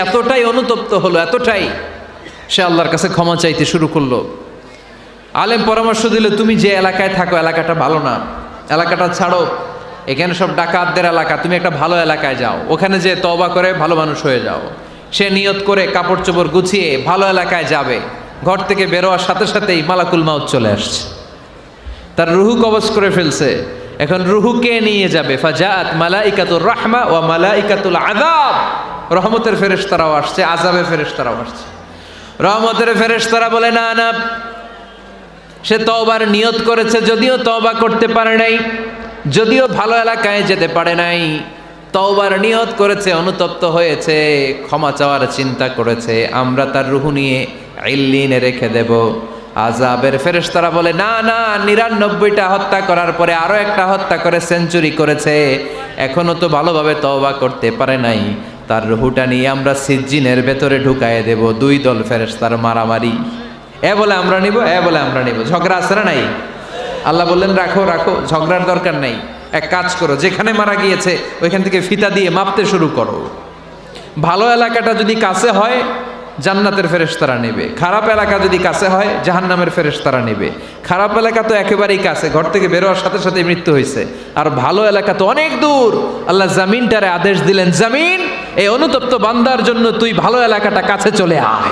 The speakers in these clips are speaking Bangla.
এতটাই অনুতপ্ত হলো, এতটাই সে আল্লাহর কাছে ক্ষমা চাইতে শুরু করল। আলেম পরামর্শ দিল, তুমি যে এলাকায় থাকো, এলাকাটা ভালো না। এলাকাটা ছাড়ো। এখানে সব ডাকাতদের এলাকা। তুমি একটা ভালো এলাকায় যাও। ওখানে যে তবা করে ভালো মানুষ হয়ে যাও। সে নিয়ত করে কাপড় চোপড় গুছিয়ে ভালো এলাকায় যাবে। ঘর থেকে বেরোয়ার সাথে সাথেই মালাকুল মাউত চলে আসছে। তার রুহু কবজ করে ফেলছে। এখন রুহু কে নিয়ে যাবে? ফাজাত মালাইকাতুর রাহমা ও মালাইকাতুল আযাব। রহমতের ফেরেশতারাও আসছে, আযাবের ফেরেশতারাও আসছে। রহমতের ফেরেশতারা বলে, না না, সে তওবার নিয়ত করেছে, যদিও তওবা করতে পারে নাই, যদিও ভালো এলাকায় যেতে পারে নাই, তওবার নিয়ত করেছে, অনুতপ্ত হয়েছে, ক্ষমা চাওয়ার চিন্তা করেছে, আমরা তার রুহু নিয়ে ইল্লিনে রেখে দেব। আজাবের ফেরেশতারা বলে, না না, নিরানব্বইটা হত্যা করার পরে আরও একটা হত্যা করে সেঞ্চুরি করেছে এখনও তো ভালোভাবে তওবা করতে পারে নাই। তার রুহুটা নিয়ে আমরা সিজ্জিনের ভেতরে ঢুকায় দেব, দুই দল ফেরেশতার মারামারি। এ বলে আমরা নিব, এ বলে আমরা নিব। ঝগড়া আছে না নাই? আল্লাহ বললেন, রাখো রাখো, ঝগড়ার দরকার নাই। এক কাজ করো, যেখানে মারা গিয়েছে, ওইখান থেকে ফিতা দিয়ে মাপতে শুরু করো। ভালো এলাকাটা যদি কাছে হয়, জান্নাতের ফেরেশতারা নেবে। খারাপ এলাকা যদি কাছে হয়, জাহান্নামের ফেরেশতারা নেবে। খারাপ এলাকা তো একেবারেই কাছে, ঘর থেকে বেরোয়ার সাথে সাথে মৃত্যু হয়েছে আর ভালো এলাকা তো অনেক দূর। আল্লাহ জামিনটারে আদেশ দিলেন, জামিন এই অনুতপ্ত বান্দার জন্য তুই ভালো এলাকাটা কাছে চলে আয়।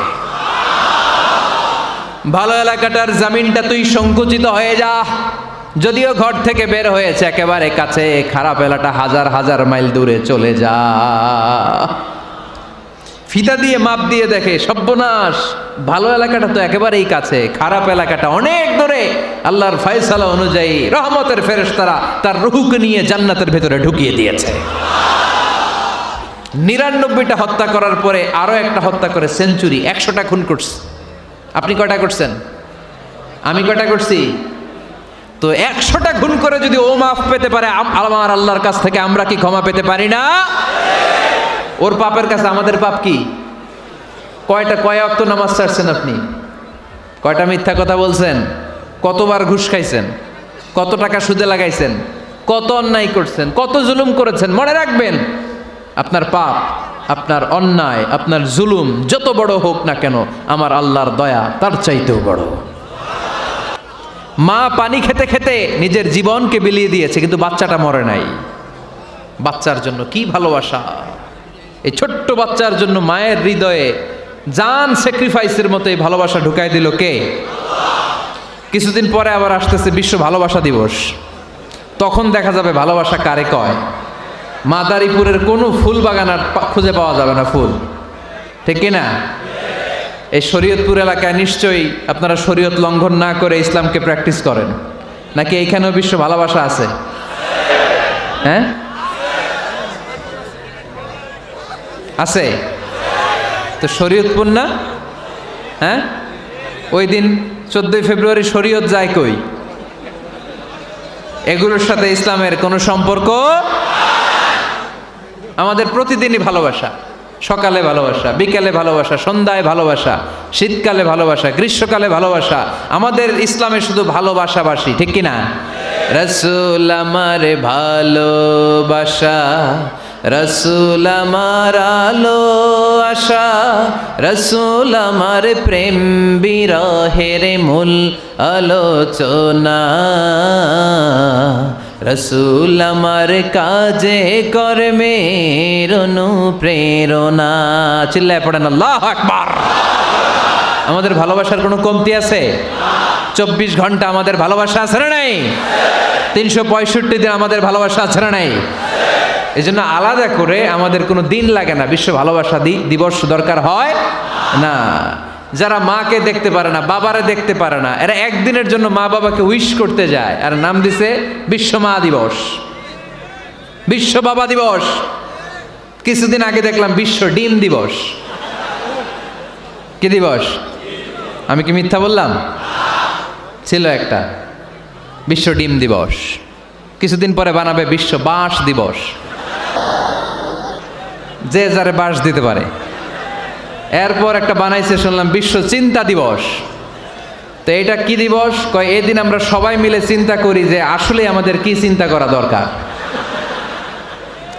ভালো এলাকাটার জামিনটা তুই সংকুচিত হয়ে যা। যদিও ঘর থেকে বের হয়েছে, একেবারে কাছে। খারাপ এলাকা হাজার হাজার মাইল দূরে চলে যা। ফিতা দিয়ে মাপ দিয়ে দেখে সর্বনাশ ভালো এলাকাটা তো একেবারেই কাছে। খারাপ এলাকাটা অনেক দূরে। আল্লাহর ফয়সালা অনুযায়ী রহমতের ফেরেশতারা তার রুহুকে নিয়ে জান্নাতের ভেতরে ঢুকিয়ে দিয়েছে। নিরানব্বইটা হত্যা করার পরে আরও একটা হত্যা করে সেঞ্চুরি, একশোটা খুন করছে। আপনি কটা করছেন? আমি কটা করছি? তো একশোটা খুন করে যদি ও মাফ পেতে পারে, আম- আমার আল্লাহর কাছ থেকে আমরা কি ক্ষমা পেতে পারি না? ওর পাপের কাছে আমাদের পাপ কি? কয়টা, কয় অক্ত নামাজ ছাড়ছেন আপনি? কয়টা মিথ্যা কথা বলছেন? কতবার ঘুষ খাইছেন? কত টাকা সুদে লাগাইছেন? কত অন্যায় করছেন? কত জুলুম করেছেন? মনে রাখবেন আপনার পাপ, আপনার অন্যায়, আপনার জুলুম, যত বড় হোক না কেন, আমার আল্লাহর দয়া তার চাইতেও বড়। মা পানি খেতে খেতে নিজের জীবনকে বিলিয়ে দিয়েছে, কিন্তু বাচ্চাটা মরে নাই। বাচ্চার জন্য কি ভালোবাসা। এই ছোট্ট বাচ্চার জন্য মায়ের হৃদয়ে জান স্যাক্রিফাইসের মতো এই ভালোবাসা ঢুকাই দিল কে? কিছুদিন পরে আবার আসতেছে বিশ্ব ভালোবাসা দিবস। তখন দেখা যাবে ভালোবাসা কারে কয়? মাদারীপুরের কোনো ফুল বাগান আর খুঁজে পাওয়া যাবে না ফুল। ঠিক না? এই শরীয়তপুর এলাকায় নিশ্চয়ই আপনারা শরীয়ত লঙ্ঘন না করে ইসলামকে প্র্যাকটিস করেন। নাকি এইখানেও বিশ্ব ভালোবাসা আছে? হ্যাঁ? আছে? তো শরীয়তপুর না? হ্যাঁ? ওই দিন চোদ্দই ফেব্রুয়ারি শরীয়ত যায় কই? এগুলোর সাথে ইসলামের কোনো সম্পর্ক আমাদের প্রতিদিনই ভালোবাসা। সকালে ভালোবাসা, বিকালে ভালোবাসা, সন্ধ্যায় ভালোবাসা, শীতকালে ভালোবাসা, গ্রীষ্মকালে ভালোবাসা, আমাদের ইসলামে শুধু ভালোবাসাবাসী, ঠিক কি না রসুল আমার ভালোবাসা, রসুল আমার আলো আশা, রসুল আমার প্রেম বিরহের মূল আলোচনা। রসুল আমার কাজে কর্মের অনুপ্রেরণা চিল্লায় পড়েন, আল্লাহ আকবার। আমাদের ভালোবাসার কোনো কমতি আছে? চব্বিশ ঘণ্টা আমাদের ভালোবাসা আছে না নাই? তিনশো পঁয়ষট্টি দিন আমাদের ভালোবাসা আছে না নাই? এই জন্য আলাদা করে আমাদের কোনো দিন লাগে না। বিশ্ব ভালোবাসা দিবস দরকার হয় না। যারা মাকে দেখতে পারে না, বাবারে দেখতে পারে না, এরা একদিনের জন্য মা বাবাকে উইশ করতে যায়। আর নাম দিছে বিশ্ব মা দিবস। বিশ্ব বাবা দিবস। কিছুদিন আগে দেখলাম বিশ্ব ডিম দিবস। কি দিবস? আমি কি মিথ্যা বললাম? ছিল একটা। বিশ্ব ডিম দিবস। কিছুদিন পরে বানাবে বিশ্ব বাঁশ দিবস। যে যারে বাঁশ দিতে পারে। এরপর একটা বানাইছে, শুনলাম, বিশ্ব চিন্তা দিবস। তো এটা কি দিবস? কয়, এদিন আমরা সবাই মিলে চিন্তা করি যে আসলে আমাদের কি চিন্তা করা দরকার।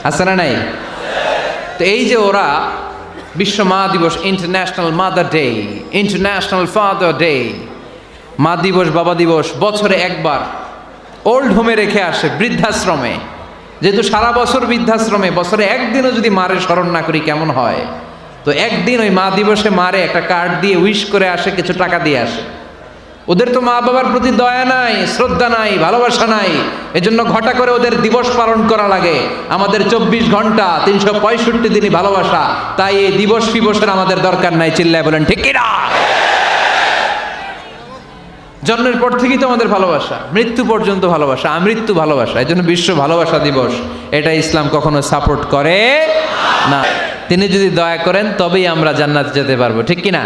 আছে না নাই? তো এই যে ওরা বিশ্ব মা দিবস international mother day international father day মা দিবস, বাবা দিবস, বছরে একবার ওল্ড হোমে রেখে আসে বৃদ্ধাশ্রমে। যেহেতু সারা বছর বৃদ্ধাশ্রমে, বছরে একদিনও যদি মারে স্মরণ না করি, কেমন হয়? তো একদিন ওই মা দিবসে মারে, একটা কার্ড দিয়ে উইশ করে আসে, কিছু টাকা দিয়ে আসে। ওদের তো মা বাবার প্রতি দয়া নাই, শ্রদ্ধা নাই, ভালোবাসা নাই। এজন্য ঘটা করে ওদের দিবস পালন করা লাগে। আমাদের চব্বিশ ঘণ্টা, তিনশো পঁয়ষট্টি দিনই ভালোবাসা। তাই এই দিবস ফিবসের আমাদের দরকার নাই, চিল্লায় বলেন, ঠিক কিনা? জন্মের পর থেকেই তো আমাদের ভালোবাসা, মৃত্যু পর্যন্ত ভালোবাসা, আমৃত্যু ভালোবাসা এই জন্য বিশ্ব ভালোবাসা দিবস। এটা ইসলাম কখনো সাপোর্ট করে না। তিনি যদি দয়া করেন, তবেই আমরা জান্নাত যেতে পারব। ঠিক কিনা?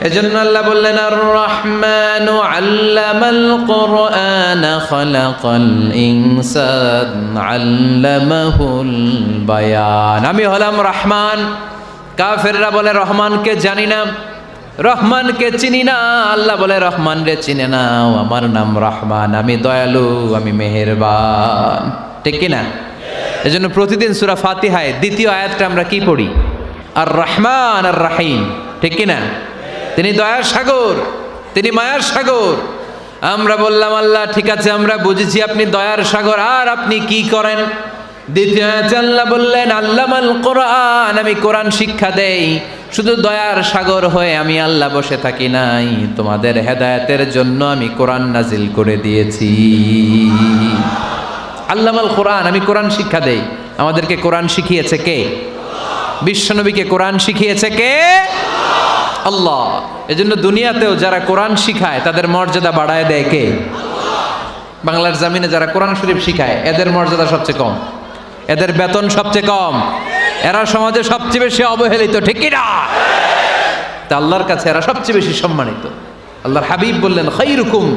এজন্য আল্লাহ বললেন আর রহমান আল্লামাল কোরআন খালাকাল ইনসান আল্লামাহুল বায়ান। আমি হলাম রহমান। কাফেররা বলে, রহমানকে জানি না, রহমানকে চিনি না। আল্লাহ বলে রহমান রে চিনে নাও, আমার নাম রহমান, আমি দয়ালু, আমি মেহেরবান। ঠিক কিনা? এজন্য প্রতিদিন সুরা ফাতিহায় দ্বিতীয় আয়াতটা আমরা কি পড়ি? আর রহমান আর রাহিম ঠিক কিনা? তিনি দয়ার সাগর, তিনি মায়ার সাগর। আমরা বললাম, আল্লাহ, ঠিক আছে, আমরা বুঝেছি আপনি দয়ার সাগর, আর আপনি কি করেন? দ্বিতীয় আল্লাহ বললেন, আল্লামাল কোরআন, আমি কোরআন শিক্ষা দেই। শুধু দয়ার সাগর হয়ে আমি আল্লাহ বসে থাকি নাই। তোমাদের হেদায়েতের জন্য আমি কোরআন নাজিল করে দিয়েছি। আল্লামাল কোরআন, আমি কোরআন শিক্ষা দেই। আমাদেরকে কোরআন শিখিয়েছে কে? বিশ্বনবীকে কোরআন শিখিয়েছে কে? আল্লাহ। এজন্য দুনিয়াতেও যারা কোরআন শিখায়, তাদের মর্যাদা বাড়ায় দেয় কে? বাংলার জামিনে যারা কোরআন শরীফ শিখায়, এদের মর্যাদা সবচেয়ে কম। এদের বেতন সবচেয়ে কম। এরা সমাজে সবচেয়ে বেশি অবহেলিত, ঠিক না তা আল্লাহর কাছে এরা সবচেয়ে বেশি সম্মানিত। আল্লাহর হাবিব বললেন খৈরুকুম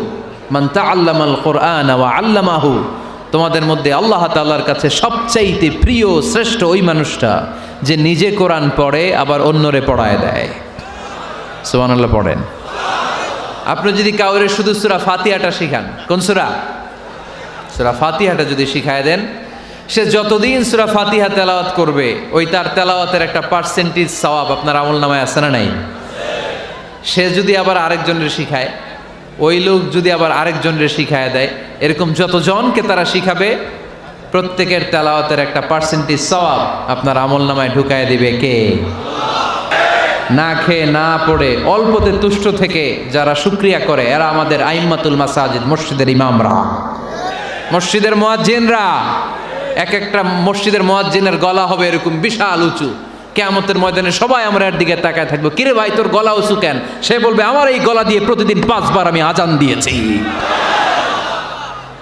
মান তাআল্লামাল কোরআন ওয়া আল্লামাহু। তোমাদের মধ্যে আল্লাহ তাআলার কাছে সবচাইতে প্রিয়, শ্রেষ্ঠ ওই মানুষটা যে নিজে কোরআন পড়ে, আবার অন্যরে পড়ায় দেয়। সুবহানাল্লাহ, পড়েন। আপনি যদি কাউরে শুধু সুরা ফাতিহাটা শিখান, কোন সুরা? সুরা ফাতিহাটা যদি শিখায় দেন, সে যতদিন সুরা ফাতিহা তেলাওয়াত করবে, ওই তার তেলাওয়াতের একটা পার্সেন্টেজ সওয়াব আপনার আমল নামায় আছে না নাই? সে যদি আবার আরেকজনের শিখায় ওই লোক যদি আবার আরেকজনের শিখায় দেয়, এরকম যতজনকে তারা শিখাবে, প্রত্যেকের তেলাওয়াতের একটা পার্সেন্টেজ সওয়াব আপনার আমল নামায় ঢুকায় দিবে কে? না খেয়ে না পড়ে, অল্পতে তুষ্ট থেকে যারা শুক্রিয়া করে, এরা আমাদের আইম্মাতুল মাসাজিদ, মসজিদের ইমামরা। মসজিদের মোয়াজ্জিনরা, এক একটা মসজিদের মোয়াজ্জিনের গলা হবে এরকম বিশাল উঁচু। কেয়ামতের ময়দানে সবাই আমরা এর দিকে তাকায় থাকব। কিরে ভাই, তোর গলা উঁচু কেন? সে বলবে, আমার এই গলা দিয়ে প্রতিদিন পাঁচবার আমি আজান দিয়েছি।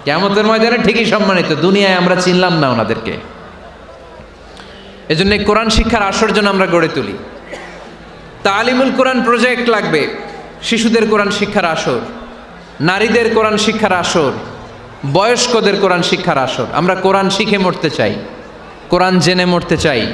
কেয়ামতের ময়দানে ঠিকই সম্মানিত, দুনিয়ায় আমরা চিনলাম না ওনাদেরকে। এজন্য কোরআন শিক্ষার আসর জন্য আমরা গড়ে তুলি। তালিমুল কোরআন প্রজেক্ট লাগবে, শিশুদের কোরআন শিক্ষার আসর, নারীদের কোরআন শিক্ষার আসর, বয়স্কদের কোরআন শিক্ষার আসর। আমরা কোরআন শিখে মরতে চাই, কোরআন জেনে মরতে চাই।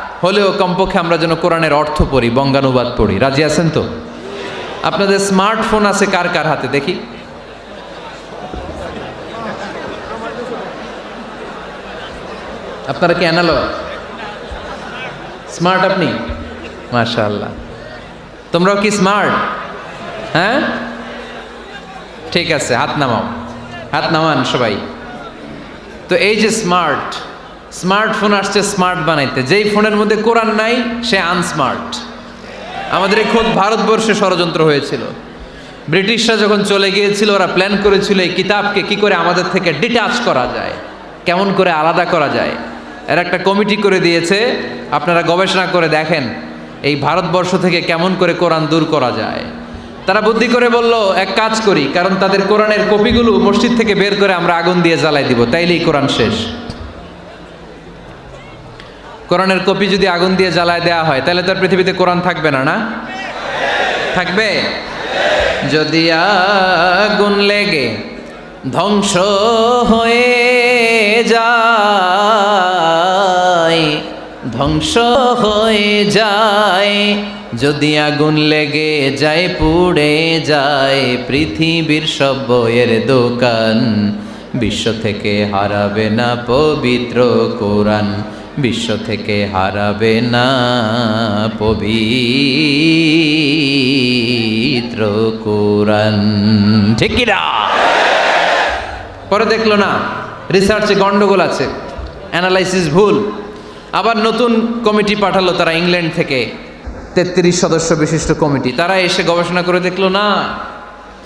হলেও কমপক্ষে আমরা যেন কোরআনের অর্থ পড়ি, বঙ্গানুবাদ পড়ি। রাজি আছেন তো? আপনাদের স্মার্টফোন আছে কার কার হাতে? দেখি। আপনারা কি অ্যানালগ? স্মার্ট আপনি? মাশাআল্লাহ। তোমরাও কি স্মার্ট? হ্যাঁ? ঠিক আছে, হাত নামাও। হাত নামান সবাই। তো এই যে স্মার্ট স্মার্টফোন আসছে স্মার্ট বানাইতে। যেই ফোনের মধ্যে কোরআন নাই, সে আনস্মার্ট আমাদের খোদ ভারতবর্ষে ষড়যন্ত্র হয়েছিল। ব্রিটিশরা যখন চলে গিয়েছিল, ওরা প্ল্যান করেছিল এই কিতাবকে কি করে আমাদের থেকে ডিটাচ করা যায়, কেমন করে আলাদা করা যায়। এর একটা কমিটি করে দিয়েছে, আপনারা গবেষণা করে দেখেন এই ভারতবর্ষ থেকে কেমন করে কোরআন দূর করা যায়। তারা বুদ্ধি করে বলল, এক কাজ করি, কারণ তাদের কোরআনের কপিগুলো মসজিদ থেকে বের করে আমরা আগুন দিয়ে জ্বালাই দিব, তাইলেই কোরআন শেষ। কোরআনের কপি যদি আগুন দিয়ে জ্বালায় দেওয়া হয়, তাহলে তো আর পৃথিবীতে কোরআন থাকবে না না? থাকবে? যদি আগুন লেগে ধ্বংস হয়ে যায়, ধ্বংস হয়ে যায়, যদি আগুন লেগে যায়, পুড়ে যায়, পৃথিবীর সব বইয়ের দোকান বিশ্ব থেকে হারাবে না পবিত্র কোরআন। বিশ্ব থেকে হারাবে না পবিত্র কোরআন। ঠিক কি না পরে দেখল না রিসার্চে গন্ডগোল আছে অ্যানালাইসিস ভুল। আবার নতুন কমিটি পাঠালো তারা ইংল্যান্ড থেকে। তেত্রিশ সদস্য বিশিষ্ট কমিটি, তারা এসে গবেষণা করে দেখল না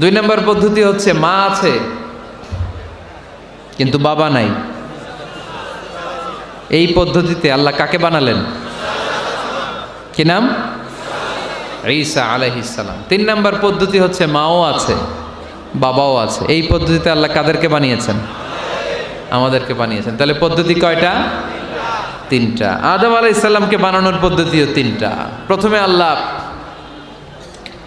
দুই নম্বর পদ্ধতি হচ্ছে মা আছে, কিন্তু বাবা নাই। এই পদ্ধতিতে আল্লাহ কাকে বানালেন? কি নাম? ঈসা আলাইহিসালাম তিন নম্বর পদ্ধতি হচ্ছে মাও আছে, বাবাও আছে। এই পদ্ধতিতে আল্লাহ কাদেরকে বানিয়েছেন? আমাদেরকে বানিয়েছেন। তাহলে পদ্ধতি কয়টা? তিনটা। আদম আলাইসাল্লামকে বানানোর পদ্ধতিও তিনটা। প্রথমে আল্লাহ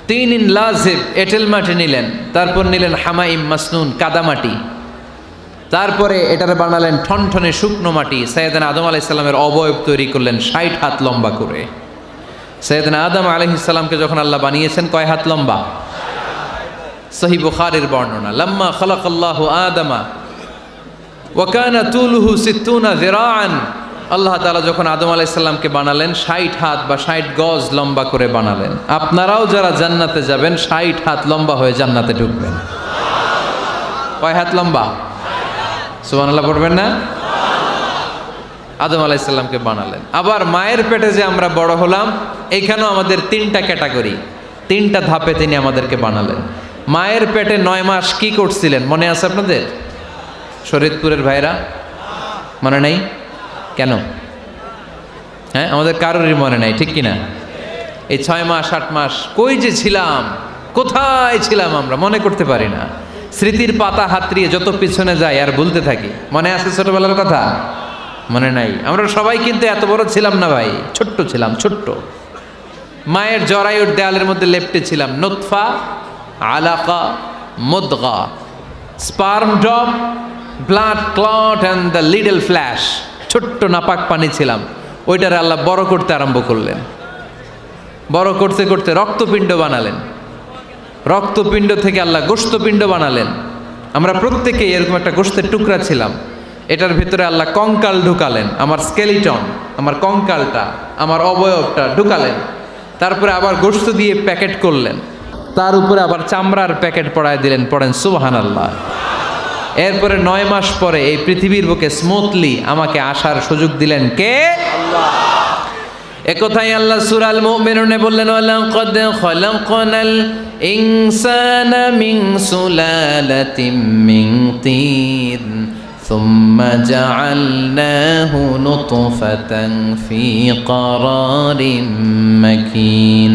তিন ইন লাজেব, এঁটেল মাটি নিলেন। তারপর নিলেন হামাইম মাসনুন কাদামাটি তারপরে এটার বানালেন ঠনঠনে শুকনো মাটি। সৈয়দান আদম আলাইসাল্লামের অবয়ব তৈরি করলেন ষাট হাত লম্বা করে। সৈয়দনা আদম আলহিসাল্লামকে যখন আল্লাহ বানিয়েছেন, কয় হাত লম্বা? সহি বুখারের বর্ণনা, লাম্মা খলাক আল্লাহ আদমা ওয়াকানা তুলহু সিত্তুনা জিরাআন আল্লাহ তালা যখন আদম আলাইসাল্লামকে বানালেন, ষাট হাত বা ষাট গজ লম্বা করে বানালেন। আপনারাও যারা জান্নাতে যাবেন, ষাট হাত লম্বা হয়ে জান্নাতে ঢুকবেন। কয় হাত লম্বা? সুবহানাল্লাহ পড়বেন না? আদম আলাইসাল্লামকে বানালেন। আবার মায়ের পেটে যে আমরা বড় হলাম এইখানেও আমাদের তিনটা ক্যাটাগরি, তিনটা ধাপে তিনি আমাদেরকে বানালেন। মায়ের পেটে নয় মাস কি করছিলেন? মনে আছে আপনাদের? শরীদপুরের ভাইরা? মনে নেই? কেন? হ্যাঁ আমাদের কারোরই মনে নাই, ঠিক কিনা? এই ছয় মাস, আট মাস, কই যে ছিলাম? কোথায় ছিলাম আমরা? মনে করতে পারি না। স্মৃতির পাতা হাতড়িয়ে যত পিছনে যাই, আর বলতে থাকি। মনে আছে ছোটবেলার কথা? মনে নাই। আমরা সবাই কিন্তু এত বড় ছিলাম না ভাই। ছোট্ট ছিলাম, ছোট্ট। মায়ের জরায়ুর দেয়ালের মধ্যে লেপটে ছিলাম। নোৎফা আলাকা, মুদগা। Sperm drop, blood clot and the little flesh ছোট্ট নাপাক পানি ছিলাম। ওইটারে আল্লাহ বড় করতে আরম্ভ করলেন। বড় করতে করতে রক্তপিণ্ড বানালেন। রক্তপিণ্ড থেকে আল্লাহ গোস্তপিণ্ড বানালেন। আমরা প্রত্যেকেই এরকম একটা গোস্তের টুকরা ছিলাম। এটার ভিতরে আল্লাহ কঙ্কাল ঢুকালেন। আমার স্কেলিটন, আমার কঙ্কালটা, আমার অবয়বটা ঢুকালেন। তারপরে আবার গোস্ত দিয়ে প্যাকেট করলেন। তার উপরে আবার চামড়ার প্যাকেট পড়ায় দিলেন, পড়েন সুবাহান আল্লাহ এরপরে নয় মাস পরে এই পৃথিবীর বুকে স্মুথলি আমাকে আসার সুযোগ দিলেন কে একথাই আল্লাহ সুরাল মুমিনুনে বললেন ওয়ালাকাদ খলাকনাল ইনসানা মিন সুলালাতিম মিন তিন ثم جعلناه نطفة في قرار مكين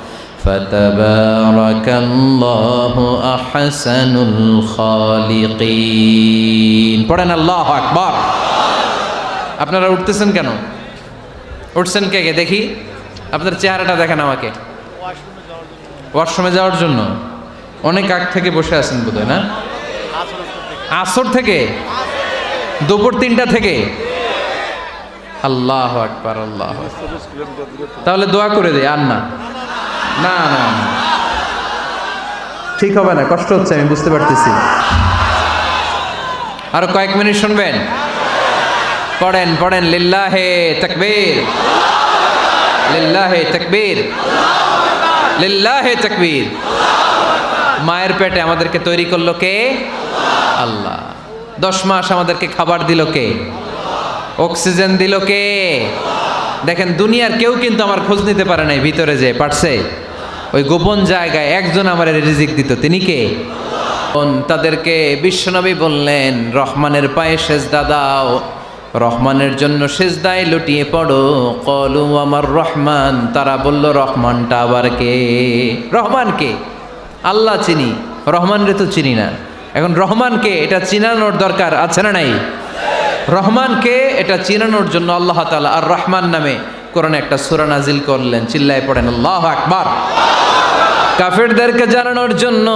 فتبارك الله أحسن الخالقين পড়েন আল্লাহ আকবার আপনারা উঠতেছেন কেন উঠছেন কে কে দেখি আপনার চেহারাটা দেখেন আমাকে ওয়াশরুমে যাওয়ার জন্য অনেক আগ থেকে বসে আছেন বোধহয় না আসর থেকে দুপুর তিনটা থেকে আল্লাহ আকবার আল্লাহ তাহলে দোয়া করে দে আর না না না। ঠিক হবে না, কষ্ট হচ্ছে, আমি বুঝতে পারতেছি। আরও কয়েক মিনিট শুনবেন। পড়েন পড়েন, লিল্লাহে তাকবীর। লিল্লাহে তাকবীর। লিল্লাহে তাকবীর। মায়ের পেটে আমাদেরকে তৈরি করল কে? আল্লাহ। দশ মাস আমাদেরকে খাবার দিল কে? অক্সিজেন দিল কে? দেখেন, দুনিয়ার কেউ কিন্তু আমার খোঁজ নিতে পারে নাই, ভিতরে যে, পারছে? ওই গোপন জায়গায় একজন আমার রিজিক দিত। তিনি কে? তাদেরকে বিশ্বনবী বললেন, রহমানের পায়ে সেজদা দাও। রহমানের জন্য সেজদায় লুটিয়ে পড়ো। কলু আমার রহমান। তারা বলল, রহমানটা আবার কে? রহমান কে? আল্লাহ চিনি। রহমান রে তো চিনি না। এখন রহমানকে এটা চিনানোর দরকার আছে না নাই? রহমানকে এটা চিনানোর জন্য আল্লাহ তালা আর রহমান নামে কোরআনে একটা সূরা নাজিল করলেন। চিল্লায় পড়েন, আল্লাহ আকবার। কাফেরদেরকে জানানোর জন্য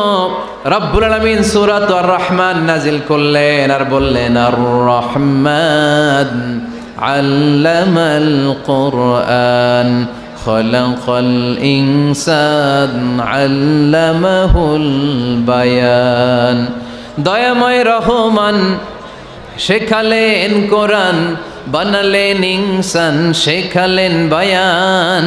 রব্বুল আলামিন সূরাত আর রহমান নাজিল করলেন আর বললেন আর রহমান আল্লামাল কোরআন خلق الإنسان علمه البيان দয়াময় রহমান শেখালেন কোরআন বানালেন ইনসান শেখালেন বায়ান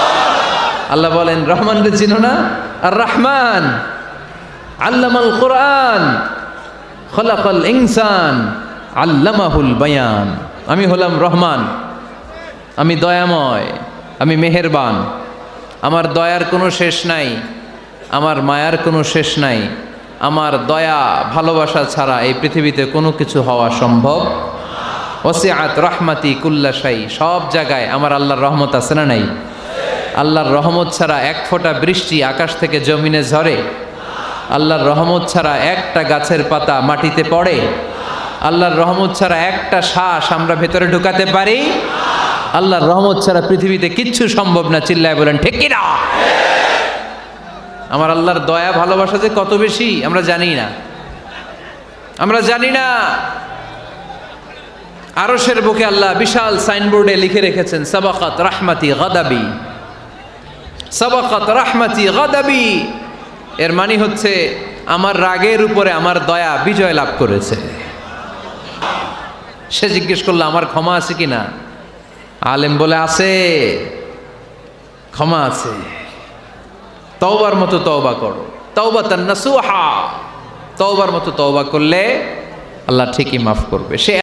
আল্লাহ বলেন, রহমান রে চিনো না? আর রহমান, আল্লামাল কোরআন, খলাকল ইনসান, আল্লামাহুল বায়ান। আমি হলাম রহমান, আমি দয়াময়, আমি মেহেরবান। আমার দয়ার কোনো শেষ নাই, আমার মায়ার কোনো শেষ নাই। আমার দয়া, ভালোবাসা ছাড়া এই পৃথিবীতে কোনো কিছু হওয়া সম্ভব। ওসিআত রহমাতি কুল্লাশাই সব জায়গায় আমার আল্লাহর রহমত আছে না নাই? আল্লাহর রহমত ছাড়া এক ফোঁটা বৃষ্টি আকাশ থেকে জমিনে ঝরে। আল্লাহর রহমত ছাড়া একটা গাছের পাতা মাটিতে পড়ে। আল্লাহর রহমত ছাড়া একটা শ্বাস আমরা ভেতরে ঢুকাতে পারি। আল্লাহর রহমত ছাড়া পৃথিবীতে কিচ্ছু সম্ভব না, চিল্লায় বলেন, ঠিক কিনা? আমার আল্লাহর দয়া, ভালোবাসা যে কত বেশি, আমরা জানি না। আমরা জানি না। আরশের বুকে আল্লাহ বিশাল সাইনবোর্ডে লিখে রেখেছেন, সাবাকাত রাহমাতি গাদাবি। সাবাকাত রাহমাতি গাদাবি। এর মানে হচ্ছে, আমার রাগের উপরে আমার দয়া বিজয় লাভ করেছে। সে জিজ্ঞেস করল, আমার ক্ষমা আছে কি না আলেম বলে, আছে। ক্ষমা আছে। তওবার মতো তওবা করো। তওবা তান্নাসুহা তওবার মতো তওবা করলে আল্লাহ ঠিকই মাফ করবে। সে